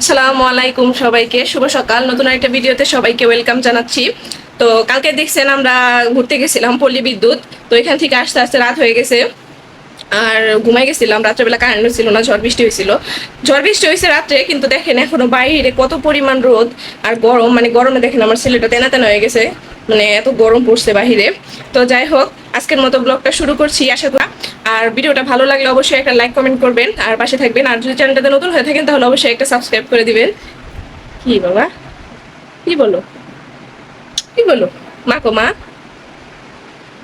আসসালামু আলাইকুম সবাইকে। শুভ সকাল। নতুন একটা ভিডিওতে সবাইকে ওয়েলকাম জানাচ্ছি। তো কালকে দেখছেন আমরা ঘুরতে গেছিলাম পল্লী বিদ্যুৎ। তো এখান থেকে আস্তে আস্তে রাত হয়ে গেছে। আর ঘুমাই গেছিলাম। রাত্রেবেলা কারেন্ট ছিল না, ঝড় বৃষ্টি হয়েছিল। ঝড় বৃষ্টি হয়েছে রাত্রে, কিন্তু দেখেন এখনও বাইরে কত পরিমাণ রোদ আর গরম। মানে গরমে দেখেন আমার ছেলেটা তেনা তেনা হয়ে গেছে। মানে এত গরম পড়ছে বাহিরে। তো যাই হোক, আজকের মতো ব্লগটা শুরু করছি, আশা করি। আর ভিডিওটা ভালো লাগলে অবশ্যই একটা লাইক কমেন্ট করবেন। আর পাশে থাকবেন। আর যদি চ্যানেলটাতে নতুন হয়ে থাকেন, তাহলে অবশ্যই একটা সাবস্ক্রাইব করে দিবেন। কি বাবা? কি বলো? কি বলো? মা কো মা?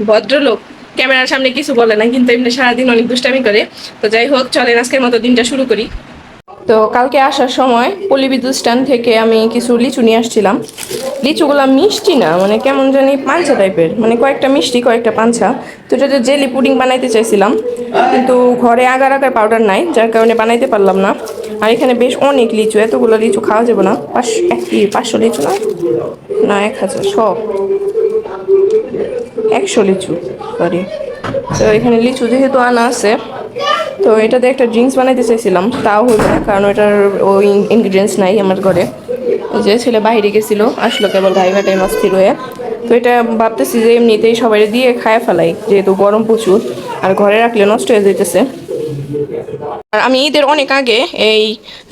ভদ্রলোক। ক্যামেরার সামনে কিছু বলে না, কিন্তু এমনি সারাদিন অনেক দুষ্টামি করে। তো যাই হোক, চলেন আজকের মতো দিনটা শুরু করি। তো কালকে আসার সময় পল্লী বিদ্যুৎ স্ট্যান্ড থেকে আমি কিছু লিচু নিয়ে আসছিলাম। লিচুগুলো মিষ্টি না মানে কেমন জানি পাঞ্চা টাইপের মানে কয়েকটা মিষ্টি, কয়েকটা পাঞ্চা তো এটা জেলি পুডিং বানাইতে চাইছিলাম, কিন্তু ঘরে আগার আগার পাউডার নাই, যার কারণে বানাইতে পারলাম না। আর এখানে বেশ অনেক লিচু, এতগুলো লিচু খাওয়া যাবে না। পাঁচশো এক কি পাঁচশো লিচু না? না, এক হাজার, সব। একশো লিচু সরি তো এখানে লিচু যেহেতু আনা আছে তো এটাতে একটা ড্রিঙ্কস বানাইতে চাইছিলাম, তাও হলো না, কারণ এটার ওই ইনগ্রিডিয়েন্টস নাই আমার ঘরে। যে ছেলে বাইরে গেছিল, আসলো কেবল ভাইভা টাইম অস্থির হয়ে তো এটা ভাবতেছি যে এমনিতেই সবাই দিয়ে খায় ফেলাই, যেহেতু গরম প্রচুর, আর ঘরে রাখলে নষ্ট হয়ে যেতেছে আর আমি ঈদের অনেক আগে এই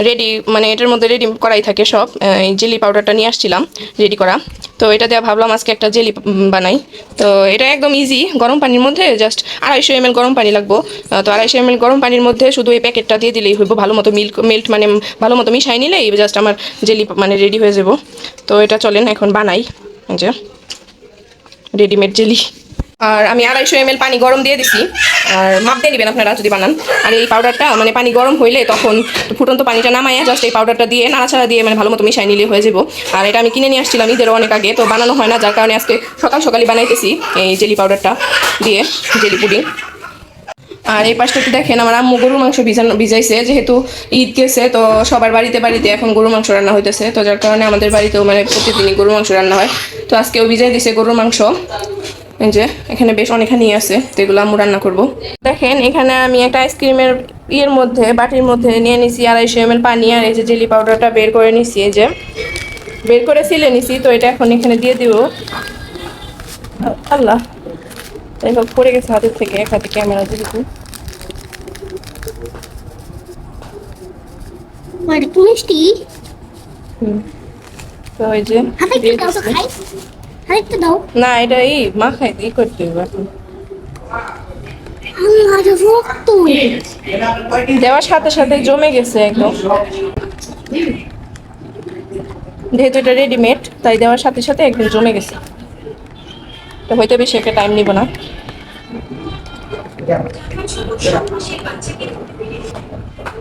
রেডি মানে এটার মধ্যে রেডি করাই থাকে সব। এই জেলি পাউডারটা নিয়ে আসছিলাম রেডি করা। তো এটা দেওয়া ভাবলাম আজকে একটা জেলি বানাই। তো এটা একদম ইজি গরম পানির মধ্যে জাস্ট আড়াইশো এম গরম পানি লাগবো। তো আড়াইশো এম গরম পানির মধ্যে শুধু এই প্যাকেটটা দিয়ে দিলেই হইব, ভালো মতো মিল্ক মেল্ট মানে ভালো মতো মিশাই নিলেই জাস্ট আমার জেলি মানে রেডি হয়ে যাব। তো এটা চলেন, এখন বানাই। যে রেডিমেড জেলি আর আমি আড়াইশো এম পানি গরম দিয়ে দিছি। আর মাপ দিয়ে নেবেন আপনারা যদি বানান। আর এই পাউডারটা মানে পানি গরম হইলে তখন ফুটন্ত পানিটা নামাইয়া জাস্ট এই পাউডারটা দিয়ে নাড়াচাড়া দিয়ে মানে ভালো মতো মিশাই নিলে হয়ে যাব। আর এটা আমি কিনে নিয়ে আসছিলাম ঈদের অনেক আগে, তো বানানো হয় না, যার কারণে আজকে সকাল সকালই বানাইতেছি এই জেলি পাউডারটা দিয়ে জেলি পুডিং আর এই পাশটাতে দেখেন, আমার আম্মু গরুর মাংস ভিজানো ভিজাইছে, যেহেতু ঈদ গেছে, তো সবার বাড়িতে বাড়িতে এখন গরুর মাংস রান্না হইতেছে। তো যার কারণে আমাদের বাড়িতেও মানে প্রতিদিনই গরুর মাংস রান্না হয়। তো আজকেও ভিজাই দিছে গরুর মাংস। এই যে এখানে বেশ অনেকখানি আছে তো এগুলো আম্মু রান্না করব। দেখেন এখানে আমি একটা আইসক্রিমের ইয়ের মধ্যে বাটির মধ্যে নিয়ে নিছি আড়াইশো এম পানি আর এই যে জেলি পাউডারটা বের করে নিছি এই যে। বের করে সিলে নিছি তো এটা এখন এখানে দিয়ে দিব। আল্লাহ হোক পড়ে গেছে হাতের থেকে এক হাতে ক্যামেরা যেহেতু। একটু মিষ্টি? তো ওই যে হাতে দাও। না এটা এই মাখাই ই করতে হবে এখন। দেওয়ার সাথে সাথে জমে গেছে একদম। যেহেতু এটা রেডিমেড তাই দেওয়ার সাথে সাথে একদম জমে গেছে। তো হয়তো বেশি একটা টাইম নিব না।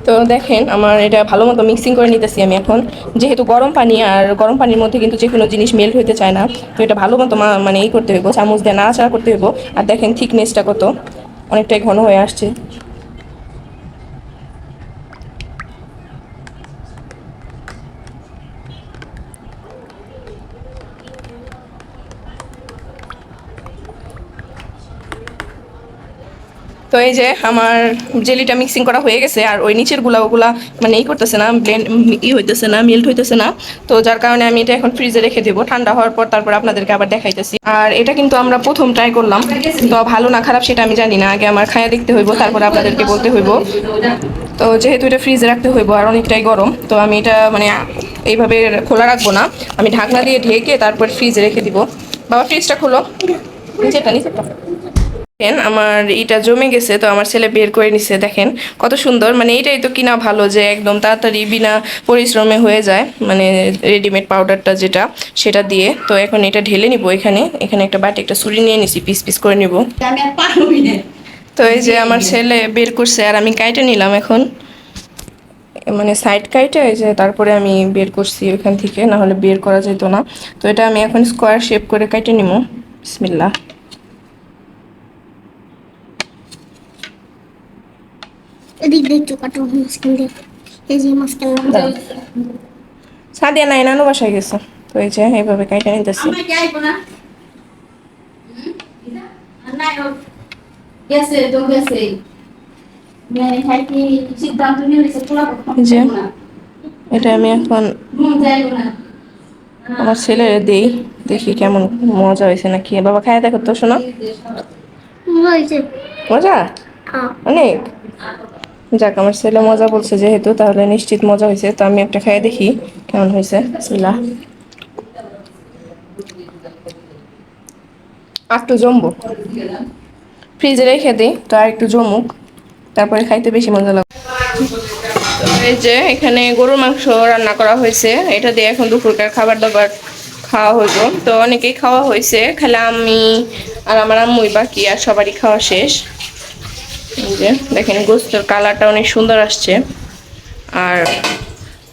তো দেখেন আমার এটা ভালো মতো মিক্সিং করে নিতেছি আমি এখন। যেহেতু গরম পানি আর গরম পানির মধ্যে কিন্তু যে কোনো জিনিস মেল্ট হইতে চায় না, তো এটা ভালো মতো মানে এই করতে হইব, চামচ দিয়ে নাড়াচাড়া করতে হইব। আর দেখেন থিকনেসটা কত, অনেকটাই ঘন হয়ে আসছে। এই যে আমার জেলিটা মিক্সিং করা হয়ে গেছে আর ওই নিচেরগুলা ওগুলা মানে ই করতেছে না ব্লেন্ড ই হইতেছে না মেল্ট হইতেছে না। তো যার কারণে আমি এটা এখন ফ্রিজে রেখে দেবো। ঠান্ডা হওয়ার পর তারপর আপনাদেরকে আবার দেখাইতেছি। আর এটা কিন্তু আমরা প্রথম ট্রাই করলাম। তো ভালো না খারাপ সেটা আমি জানি না। আগে আমার খায়া দেখতে হইব, তারপর আপনাদেরকে বলতে হইব। তো যেহেতু এটা ফ্রিজে রাখতে হইব আর অনেকটাই গরম, তো আমি এটা মানে এইভাবে খোলা রাখব না। আমি ঢাকনা দিয়ে ঢেকে তারপর ফ্রিজে রেখে দিব। বাবা ফ্রিজটা খোলো। নিচেটা নিচেটা দেখেন আমার এটা জমে গেছে তো আমার ছেলে বের করে নিছে দেখেন। কত সুন্দর মানে এটাই তো কিনা ভালো যে একদম তাড়াতাড়ি বিনা পরিশ্রমে হয়ে যায় মানে রেডিমেড পাউডারটা যেটা সেটা দিয়ে। তো এখন এটা ঢেলে নিব এখানে। এখানে একটা বাটি একটা ছুরি নিয়ে নিছি পিস পিস করে নিব। তো এই যে আমার ছেলে বের করছে আর আমি কাইটে নিলাম এখন। মানে সাইড কাইটে এই যে তারপরে আমি বের করছি ওইখান থেকে না হলে বের করা যেত না। তো এটা আমি এখন স্কোয়ার শেপ করে কাইটে নিব। বিসমিল্লাহ। এদিক দিয়ে এই যে সাদিয়া নাই নানু বাসায় গেছে। তো এই যে এইভাবে কাইটা নিতেছি। মানে জি। এটা আমি এখন আমার ছেলেরে দিই। দেখি কেমন মজা হয়েছে নাকি। বাবা খায় দেখো তো শোনো। মজা হ্যাঁ অনেক? যাক, আমার ছেলে মজা বলছে যেহেতু, তাহলে নিশ্চিত মজা হয়েছে। তো আমি একটা খাই দেখি কেমন হয়েছে। আর একটু জমবো। ফ্রিজে রেখে দিই, তো আর একটু জমুক। তারপরে খাইতে বেশি মজা লাগবে। এই যে, এখানে গরুর মাংস রান্না করা হয়েছে। এটা দিয়ে এখন দুপুরকার খাবার দাবার খাওয়া হইব। তো অনেকেই খাওয়া হয়েছে। খালি, আমি আর আমার আম্মুই বাকি, আর সবারই খাওয়া শেষ। যে, দেখেন গোস্তের কালারটা অনেক সুন্দর আসছে। আর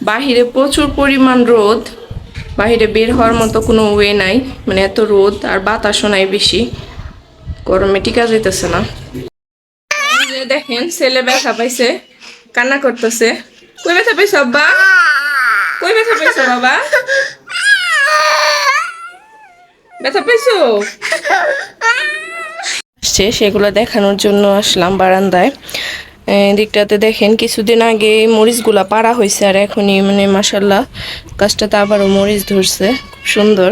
বাহিরে প্রচুর পরিমাণ রোদ। বাহিরে বের হওয়ার মতো কোনো ওয়ে নাই মানে এত রোদ আর বাতাসও নাই বেশি। গরমে টিকা যেতেছে না। দেখেন, ছেলে ব্যথা পাইছে, কান্না করতেছে। কই ব্যথা পাইছো, আব্বা? কই ব্যথা পাইছো, বাবা? ব্যথা পাইছো? আসছে সেগুলো দেখানোর জন্য আসলাম বারান্দায়। দিকটাতে দেখেন, কিছুদিন আগে মরিচগুলা পাড়া হয়েছে আর এখনই মানে মাসাল্লাহ গাছটাতে আবারও মরিচ ধরছে। খুব সুন্দর।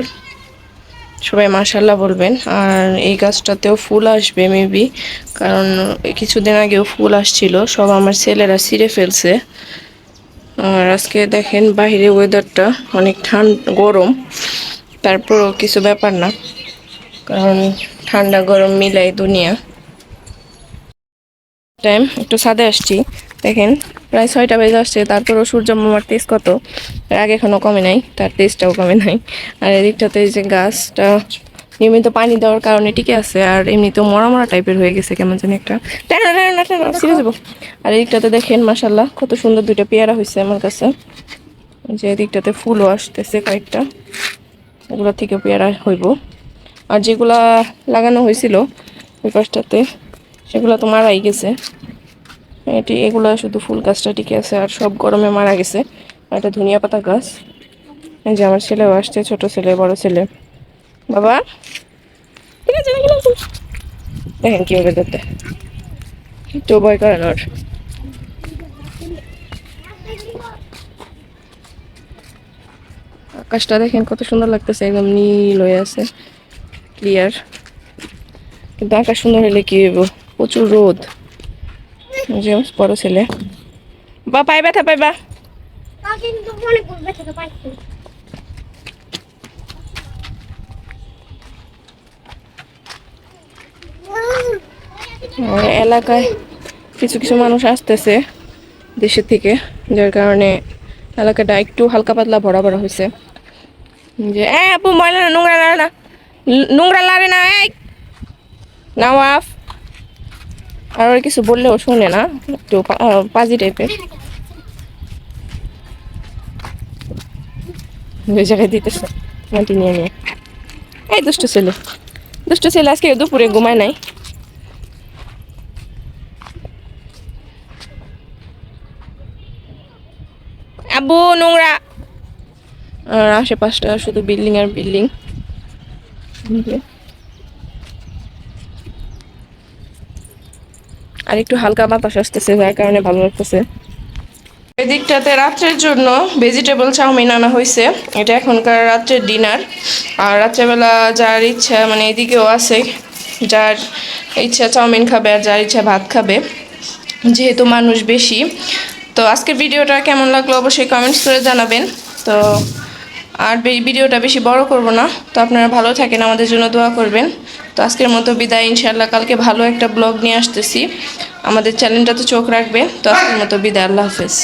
সবাই মাসাল্লাহ বলবেন। আর এই গাছটাতেও ফুল আসবে মেবি কারণ কিছুদিন আগেও ফুল আসছিল, সব আমার ছেলেরা ছিঁড়ে ফেলছে। আর আজকে দেখেন, বাইরে ওয়েদারটা অনেক ঠান্ডা, গরম। তারপরও কিছু ব্যাপার না। কারণ ঠান্ডা, গরম মিলাই দুনিয়া। টাইম একটু ছাদে আসছি। দেখেন, প্রায় ছয়টা বেজে আসছে, তারপরও সূর্য মামার তেজ কত? আগে এখনও কমে নাই, তার তেজটাও কমে নাই। আর এদিকটাতে যে গাছটা, নিয়মিত পানি দেওয়ার কারণে টিকে আছে, আর এমনিতেও মরা মরা টাইপের হয়ে গেছে, কেমন জানি একটা। যাব আর এদিকটাতে দেখেন মাসাল্লাহ কত সুন্দর দুইটা পেয়ারা হয়েছে আমার কাছে। যে এদিকটাতে ফুলও আসতেছে কয়েকটা। এগুলো থেকে পেয়ারা হইব। আর যেগুলা লাগানো হয়েছিল ওই পাশটাতে, সেগুলো তো মারাই গেছে। এটি, এগুলো শুধু ফুল গাছটা টিকে আছে আর সব গরমে মারা গেছে। আর একটা ধনিয়া পাতা গাছ। এই যে আমার ছেলেও আসছে, ছোট ছেলে, বড় ছেলে। বাবা? ঠিক আছে? দেখেন কীভাবে ধরতে একটু ভয় করেন ওর। আকাশটা দেখেন কত সুন্দর লাগতেছে, একদম নীল হয়ে আছে। ক্লিয়ার কিন্তু আকাশ সুন্দর হলে কি হইব? প্রচুর রোদ। যে বড় ছেলে। বা পাই ব্যথা পাইবা এলাকায় কিছু কিছু মানুষ আসতেছে দেশের থেকে যার কারণে এলাকাটা একটু হালকা পাতলা ভরা ভরা হয়েছে যে এ আপু ময়লা না, নোংরা না। নোংরা লাগে না, এই। নাও আফ আর ওর কিছু বললেও শুনে না, একটু পাজি টাইপের। দিতেছে নিয়ে এই দুষ্ট ছেলে। ছেলে আজকে দুপুরে ঘুমায় নাই। আব্বু, নোংরা। আশেপাশটা শুধু বিল্ডিং আর বিল্ডিং। আর একটু হালকা বাতাস আসতেছে, যার কারণে ভালো লাগতেছে। এদিকটাতে রাত্রের জন্য ভেজিটেবল চাউমিন আনা হয়েছে। এটা এখনকার রাত্রের ডিনার আর রাত্রেবেলা যার ইচ্ছা মানে এদিকেও আছে, যার ইচ্ছা চাউমিন খাবে আর যার ইচ্ছা ভাত খাবে, যেহেতু মানুষ বেশি। তো আজকের ভিডিওটা কেমন লাগল অবশ্যই কমেন্টস করে জানাবেন। তো আর ভিডিওটা বেশি বড় করব না। তো আপনারা ভালো থাকেন, আমাদের জন্য দোয়া করবেন। তো আজকের মতো বিদায় ইনশাল্লাহ কালকে ভালো একটা ব্লগ নিয়ে আসতেছি। আমাদের চ্যানেলটা তো চোখ রাখবে তো আজকের মতো বিদায়, আল্লাহ হাফেজ।